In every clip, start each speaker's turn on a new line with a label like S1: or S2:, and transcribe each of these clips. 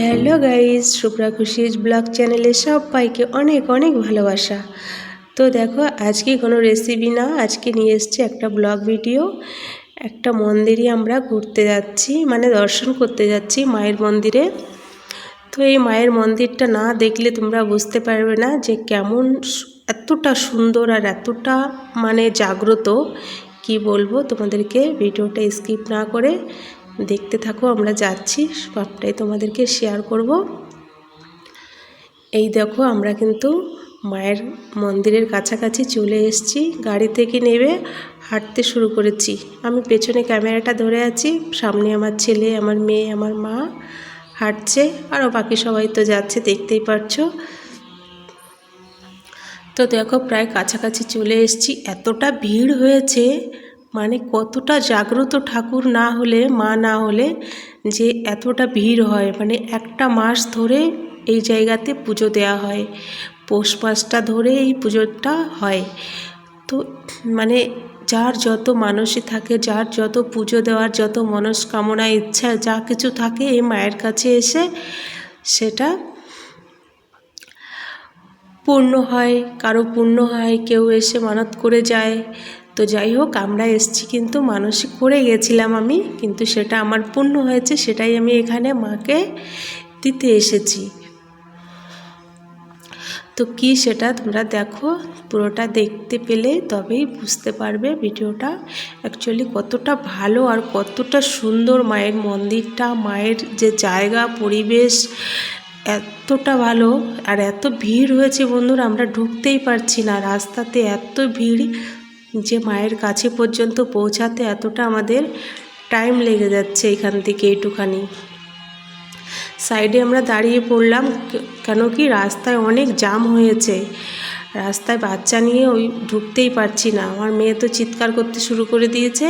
S1: Hello guys Shubhra খুশিজ blog চ্যানেলে সবাইকে অনেক অনেক ভালোবাসা। তো দেখো, আজকে কোনো রেসিপি না, আজকে নিয়ে এসছি একটা ব্লগ ভিডিও একটা মন্দিরে আমরা ঘুরতে যাচ্ছি মানে দর্শন করতে যাচ্ছি মায়ের মন্দিরে। তো এই মায়ের মন্দিরটা না দেখলে তোমরা বুঝতে পারবে না যে কেমন এতটা সুন্দর আর এতটা মানে জাগ্রত, কি বলব তোমাদেরকে ভিডিওটা স্কিপ না করে দেখতে থাকো, আমরা যাচ্ছি, সবটাই তোমাদেরকে শেয়ার করব। এই দেখো আমরা কিন্তু মায়ের মন্দিরের কাছাকাছি চলে এসেছি, গাড়ি থেকে নেবে, হাঁটতে শুরু করেছি। আমি পেছনে ক্যামেরাটা ধরে আছি, সামনে আমার ছেলে, আমার মেয়ে, আমার মা হাঁটছে আরও বাকি সবাই তো যাচ্ছে, দেখতেই পারছ। তো দেখো প্রায় কাছাকাছি চলে এসেছি। এতটা ভিড় হয়েছে মানে কতটা জাগ্রত ঠাকুর না হলে, মা না হলে যে এতটা ভিড় হয়। মানে একটা মাস ধরে এই জায়গাতে পুজো দেওয়া হয়, পৌষ মাসটা ধরে এই পুজোটা হয়। তো মানে যার যত মানসই থাকে, যার যত পুজো দেওয়ার যত মনস্কামনা, ইচ্ছা, যা কিছু থাকে এই মায়ের কাছে এসে সেটা পূর্ণ হয়, কারও পূর্ণ হয়, কেউ এসে মানত করে যায়। তো যাই হোক, আমরা এসছি কিন্তু মানসিক করে গেছিলাম আমি, কিন্তু সেটা আমার পূর্ণ হয়েছে, সেটাই আমি এখানে মাকে দিতে এসেছি। তো কি সেটা তোমরা দেখো, পুরোটা দেখতে পেলে তবেই বুঝতে পারবে ভিডিওটা। অ্যাকচুয়ালি কতটা ভালো আর কতটা সুন্দর মায়ের মন্দিরটা, মায়ের যে জায়গা, পরিবেশ এতটা ভালো আর এত ভিড় হয়েছে বন্ধুরা, আমরা ঢুকতেই পারছি না। রাস্তাতে এত ভিড় যে মায়ের কাছে পর্যন্ত পৌঁছাতে এতটা আমাদের টাইম লেগে যাচ্ছে এখান থেকে এইটুখানি সাইডে আমরা দাঁড়িয়ে পড়লাম, কেন কি রাস্তায় অনেক জাম হয়েছে। রাস্তায় বাচ্চা নিয়ে ওই ঢুকতেই পারছি না। আমার মেয়ে তো চিৎকার করতে শুরু করে দিয়েছে।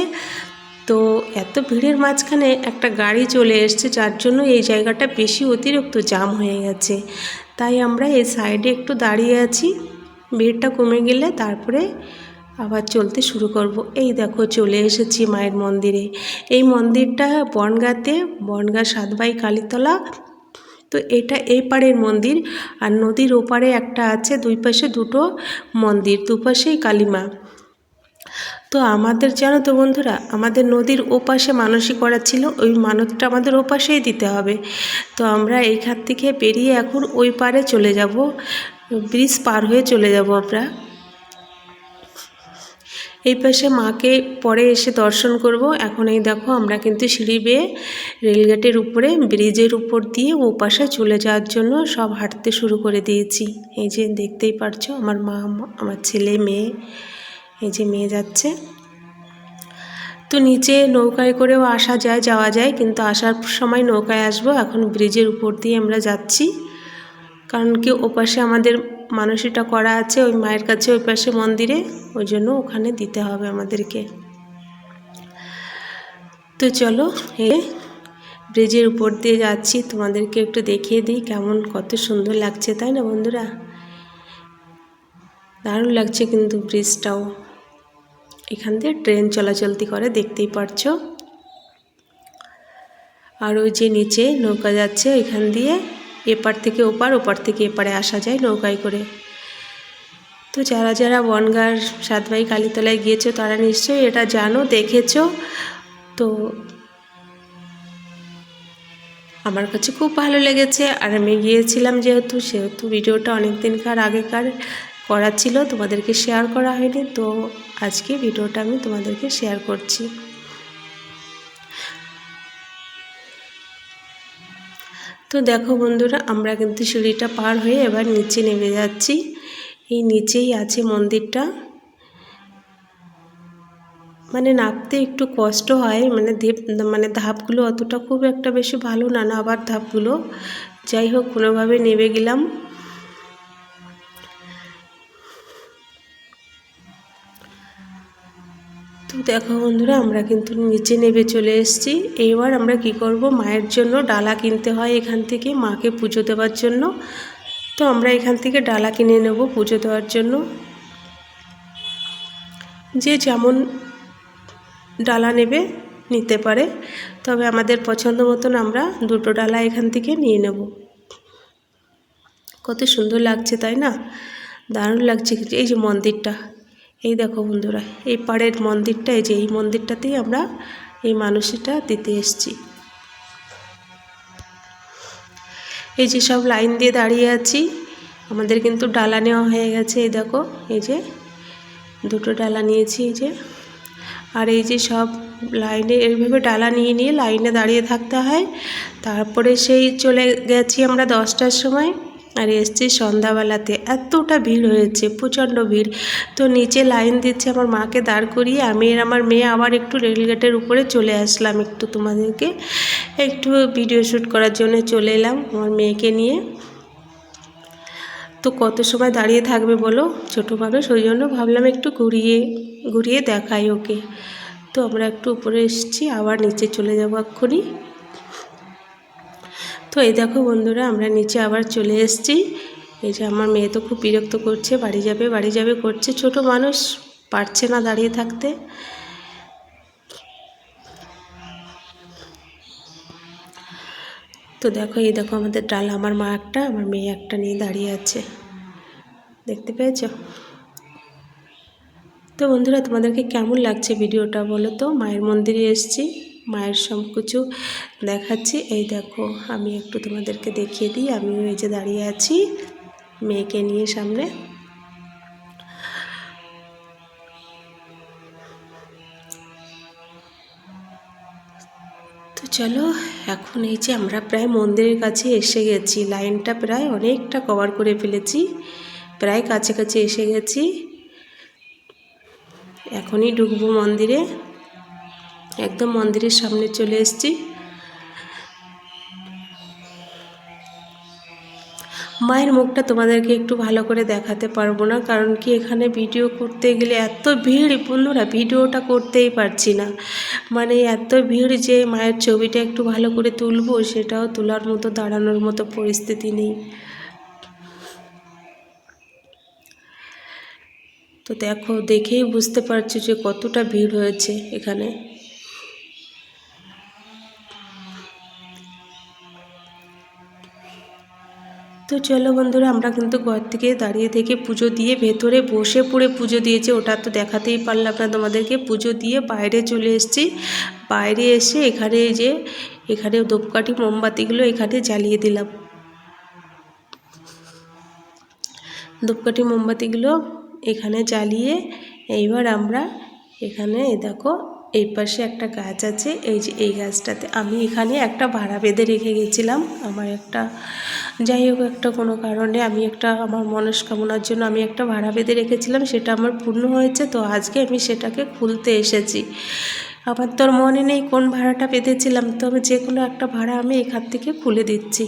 S1: তো এত ভিড়ের মাঝখানে একটা গাড়ি চলে এসছে, যার জন্য এই জায়গাটা বেশি অতিরিক্ত জাম হয়ে গেছে। তাই আমরা এই সাইডে একটু দাঁড়িয়ে আছি। ভিড়টা কমে গেলে তারপরে আবার চলতে শুরু করব। এই দেখো, চলে এসেছি মায়ের মন্দিরে। এই মন্দিরটা বনগাঁতে, বনগাঁ সাতবাই কালীতলা। তো এটা এই পাড়ের মন্দির। আর নদীর ওপারে একটা আছে, দুই পাশে দুটো মন্দির, দুপাশেই কালীমা তো আমাদের, জানো তো বন্ধুরা, আমাদের নদীর ওপাশে মানসিক করা ছিল, ওই মানতটা আমাদের ওপাশেই দিতে হবে। তো আমরা এইখান থেকে বেরিয়ে এখন ওই পারে চলে যাব, ব্রিজ পার হয়ে চলে যাব আমরা। এই পাশে মাকে পরে এসে দর্শন করব। এখন এই দেখো, আমরা কিন্তু সিঁড়ি বেয়ে রেলগেটের উপরে, ব্রিজের উপর দিয়ে ও পাশে চলে যাওয়ার জন্য সব হাঁটতে শুরু করে দিয়েছি। এই যে দেখতেই পারছ, আমার মা, আমার ছেলে, মেয়ে। এই যে মেয়ে যাচ্ছে। তো নিচে নৌকায় করেও আসা যায়, যাওয়া যায়, কিন্তু আসার সময় নৌকায় আসব। এখন ব্রিজের উপর দিয়ে আমরা যাচ্ছি। কারণ কি ওপাশে আমাদের মানসিকটা করা আছে, ওই মায়ের কাছে ওই পাশে মন্দিরে। ওই জন্য ওখানে দিতে হবে আমাদেরকে। তো চলো, এ ব্রিজের উপর দিয়ে যাচ্ছি। তোমাদেরকে একটু দেখিয়ে দিই কেমন, কত সুন্দর লাগছে, তাই না বন্ধুরা? দারুণ লাগছে কিন্তু ব্রিজটাও। এখান দিয়ে ট্রেন চলাচলতি করে, দেখতেই পারছ। আর ওই যে নিচে নৌকা যাচ্ছে, এখান দিয়ে এপার থেকে ওপার ওপার থেকে এপারে আসা যায় নৌকায় করে। তো যারা যারা বনগার সাতবাই কালীতলায় গিয়েছো, তারা নিশ্চয়ই এটা জানো, দেখেছ। তো আমার কাছে খুব ভালো লেগেছে। আর আমি গিয়েছিলাম যেহেতু, সেহেতু ভিডিওটা অনেক দিনকার আগেকার। করা ছিল, তোমাদেরকে শেয়ার করা হয়নি, তো আজকে ভিডিওটা আমি তোমাদেরকে শেয়ার করছি। তো দেখো বন্ধুরা, আমরা কিন্তু সিঁড়িটা পার হয়ে এবার নিচে নেমে যাচ্ছি। এই নিচেই আছে মন্দিরটা। মানে নামতে একটু কষ্ট হয় মানে দেব মানে ধাপগুলো অতটা খুব একটা বেশি ভালো না নাবার ধাপগুলো। যাই হোক, কোনোভাবে নেমে গেলাম। দেখো বন্ধুরা আমরা কিন্তু নিচে নেমে চলে এসেছি। এবার আমরা কি করব? মায়ের জন্য ডালা কিনতে হয় এখান থেকে, মাকে পুজো দেওয়ার জন্য। তো আমরা এখান থেকে ডালা কিনে নেব পুজো দেওয়ার জন্য। যে যেমন ডালা নেবে, নিতে পারে। তবে আমাদের পছন্দ মতন আমরা দুটো ডালা এখান থেকে নিয়ে নেব। কত সুন্দর লাগছে, তাই না? দারুণ লাগছে। এই যে মন্দিরটা এই দেখো বন্ধুরা, এই পাড়ের মন্দিরটা, এই যে এই মন্দিরটাতেই আমরা এই মানুষটা দিতে এসছি। এই যে সব লাইন দিয়ে দাঁড়িয়ে আছি, আমাদের কিন্তু ডালা নেওয়া হয়ে গেছে, এই দেখো, এই যে দুটো ডালা নিয়েছি, এই যে। আর এই যে সব লাইনে, এইভাবে ডালা নিয়ে নিয়ে লাইনে দাঁড়িয়ে থাকতে হয়। তারপরে সেই চলে গেছি আমরা দশটার সময়। আর এসছি সন্ধ্যাবেলাতে। এতটা ভিড় হয়েছে, প্রচণ্ড ভিড়। তো নিচে লাইন দিচ্ছে আমার মাকে দাঁড় করিয়ে, আমি আর আমার মেয়ে আবার একটু রেলগেটের উপরে চলে আসলাম একটু তোমাদেরকে। একটু ভিডিও শ্যুট করার জন্য চলে এলাম আমার মেয়েকে নিয়ে। তো কত সময় দাঁড়িয়ে থাকবে বলো? ছোটো মানুষ, ওই জন্য ভাবলাম একটু ঘুরিয়ে ঘুরিয়ে দেখাই ওকে। তো আমরা একটু উপরে এসেছি, আবার নিচে চলে যাব এক্ষুনি। তো এই দেখো বন্ধুরা, আমরা নিচে আবার চলে এসেছি। এই যে আমার মেয়ে তো খুব বিরক্ত করছে, বাড়ি যাবে বাড়ি যাবে করছে। ছোট মানুষ, পারছে না দাঁড়িয়ে থাকতে। তো দেখো, এই দেখো আমাদের ডাল, আমার মা একটা, আমার মেয়ে একটা নিয়ে দাঁড়িয়ে আছে। দেখতে পেয়েছ? তো বন্ধুরা, তোমাদেরকে কেমন লাগছে ভিডিওটা বলো তো? মায়ের মন্দিরে এসছি। মায়ের সব কিছু দেখাচ্ছি। এই দেখো, আমি একটু তোমাদেরকে দেখিয়ে দিই। আমিও এই যে দাঁড়িয়ে আছি মেয়েকে নিয়ে সামনে। তো চলো, এখন এই যে আমরা প্রায় মন্দিরের কাছে এসে গেছি। লাইনটা প্রায় অনেকটা কভার করে ফেলেছি। প্রায় কাছাকাছি এসে গেছি। এখনই ঢুকবো মন্দিরে। একদম মন্দিরের সামনে চলে এসেছি। মায়ের মুখটা তোমাদেরকে একটু ভালো করে দেখাতে পারব না, কারণ কি এখানে ভিডিও করতে গেলে এত ভিড়, বন্ধুরা ভিডিওটা করতেই পারছি না। মানে এত ভিড় যে মায়ের ছবিটা একটু ভালো করে তুলবো, সেটাও তোলার মতো, দাঁড়ানোর মতো পরিস্থিতি নেই। তো দেখো, দেখেই বুঝতে পারছ যে কতটা ভিড় হয়েছে এখানে। তো চলো বন্ধুরা, আমরা কিন্তু ঘর থেকে দাঁড়িয়ে থেকে পুজো দিয়ে ভেতরে বসে পড়ে পুজো দিয়েছি। ওটা তো দেখাতেই পারলাম না তোমাদেরকে। পুজো দিয়ে বাইরে চলে এসেছি। বাইরে এসে এখানে যে, এখানে ধূপকাঠি, মোমবাতিগুলো এখানে জ্বালিয়ে দিলাম। ধূপকাঠি, মোমবাতিগুলো এখানে জ্বালিয়ে এইবার আমরা এখানে দেখো এই পাশে একটা গাছ আছে, এই যে এই গাছটাতে আমি এখানে একটা ভাড়া বেঁধে রেখে গেছিলাম। আমার একটা, যাই হোক একটা কোনো কারণে আমি একটা, আমার মনস্কামনার জন্য আমি একটা ভাড়া বেঁধে রেখেছিলাম, সেটা আমার পূর্ণ হয়েছে, তো আজকে আমি সেটাকে খুলতে এসেছি। আমার তোর মনে নেই কোন ভাড়াটা বেঁধেছিলাম, তো আমি যে কোনো একটা ভাড়া আমি এখান থেকে খুলে দিচ্ছি।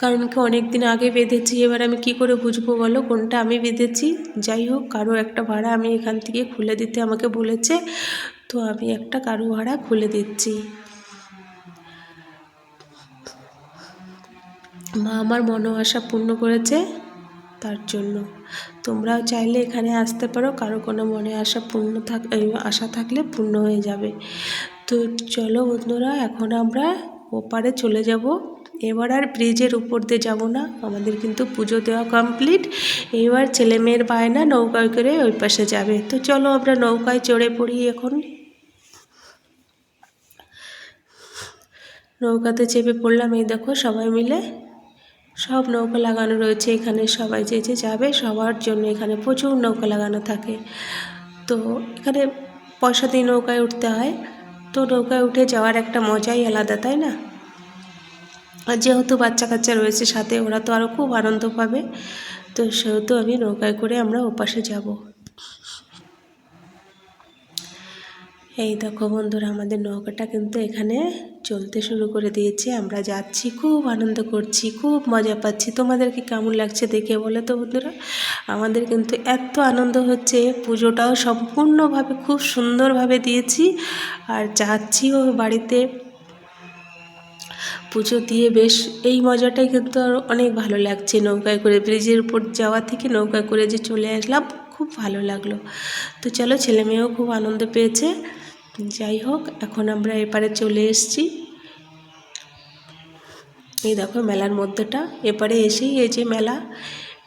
S1: কারণ কি অনেক দিন আগে বেঁধেছি, এবার আমি কি করে বুঝব বলো? কোনটা আমি বেঁধেছি? যাই হোক, কারও একটা ভাড়া আমি এখান থেকে খুলে দিতে আমাকে বলেছে, তো আমি একটা কারও ভাড়া খুলে দিচ্ছি। মা আমার মনোবাসা পূর্ণ করেছে তার জন্য। তোমরাও চাইলে এখানে আসতে পারো, কারও কোনো মনে আশা পূর্ণ থাক আশা থাকলে পূর্ণ হয়ে যাবে। তো চলো বন্ধুরা, এখন আমরা ওপারে চলে যাব। এবার আর ব্রিজের উপর দিয়ে যাব না। আমাদের কিন্তু পুজো দেওয়া কমপ্লিট এবার ছেলে মেয়ের বায়না নৌকায় করে ওই পাশে যাবে। তো চলো আমরা নৌকায় চড়ে পড়ি এখন। নৌকাতে চেপে পড়লাম, এই দেখো সবাই মিলে। সব নৌকা লাগানো রয়েছে, এখানে সবাই যে যে যাবে, সবার জন্য এখানে প্রচুর নৌকা লাগানো থাকে। তো এখানে পয়সা দিয়ে নৌকায় উঠতে হয়। তো নৌকায় উঠে যাওয়ার একটা মজাই আলাদা, তাই না? আর যেহেতু বাচ্চা কাচ্চা রয়েছে সাথে, ওরা তো আরও খুব আনন্দ পাবে। তো সেহেতু আমি নৌকায় করে আমরা ওপাশে যাব। এই দেখো বন্ধুরা, আমাদের নৌকাটা কিন্তু এখানে চলতে শুরু করে দিয়েছে। আমরা যাচ্ছি, খুব আনন্দ করছি, খুব মজা পাচ্ছি। তোমাদেরকে কেমন লাগছে দেখে বলে তো বন্ধুরা? আমাদের কিন্তু এত আনন্দ হচ্ছে, পুজোটাও সম্পূর্ণভাবে খুব সুন্দরভাবে দিয়েছি। আর যাচ্ছিও বাড়িতে। পুজো দিয়ে বেশ এই মজাটাই কিন্তু আর অনেক ভালো লাগছে নৌকায় করে। ব্রিজের উপর যাওয়া থেকে নৌকায় করে যে চলে আসলাম, খুব ভালো লাগল। তো চলো ছেলে মেয়েও খুব আনন্দ পেয়েছে। যাই হোক, এখন আমরা এপারে চলে এসেছি। এই দেখো মেলার মধ্যেটা। এপারে এসেই এই যে মেলা,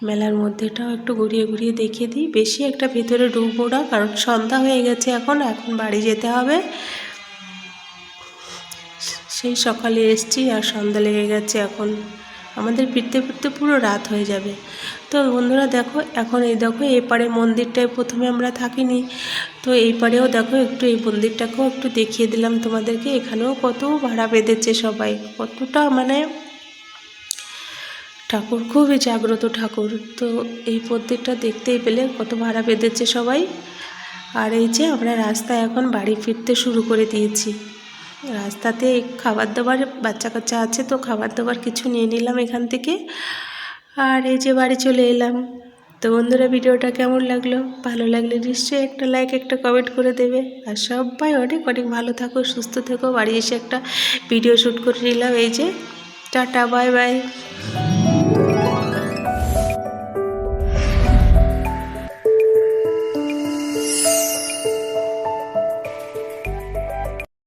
S1: মেলার মধ্যেটাও একটু ঘুরিয়ে ঘুরিয়ে দেখিয়ে দিই। বেশি একটা ভেতরে ঢুকবো না, কারণ সন্ধ্যা হয়ে গেছে এখন এখন বাড়ি যেতে হবে। সেই সকালে এসছি আর সন্ধ্যা লেগে গেছে এখন। আমাদের ফিরতে ফিরতে পুরো রাত হয়ে যাবে। তো বন্ধুরা দেখো, এখন এই দেখো, এই পারে মন্দিরটায় প্রথমে আমরা থাকিনি। তো এই পারেও দেখো, একটু এই মন্দিরটাকেও একটু দেখিয়ে দিলাম তোমাদেরকে। এখানেও কত ভাড়া বেঁধেছে সবাই। কতটা মানে ঠাকুর, খুবই জাগ্রত ঠাকুর। তো এই মন্দিরটা দেখতেই পেলে কত ভাড়া বেঁধেছে সবাই। আর এই যে আমরা রাস্তায় এখন বাড়ি ফিরতে শুরু করে দিয়েছি। রাস্তাতে খাবার দাবার বাচ্চা কাচ্চা আছে তো খাবার দাবার কিছু নিয়ে নিলাম এখান থেকে। আর এই যে বাড়ি চলে এলাম। তো বন্ধুরা, ভিডিওটা কেমন লাগল? ভালো লাগলে নিশ্চয়ই একটা লাইক একটা কমেন্ট করে দেবে। আর সবাই অনেক অনেক ভালো থাকো, সুস্থ থেকো। বাড়ি এসে একটা ভিডিও শ্যুট করে নিলাম। এই যে, টাটা বাই বাই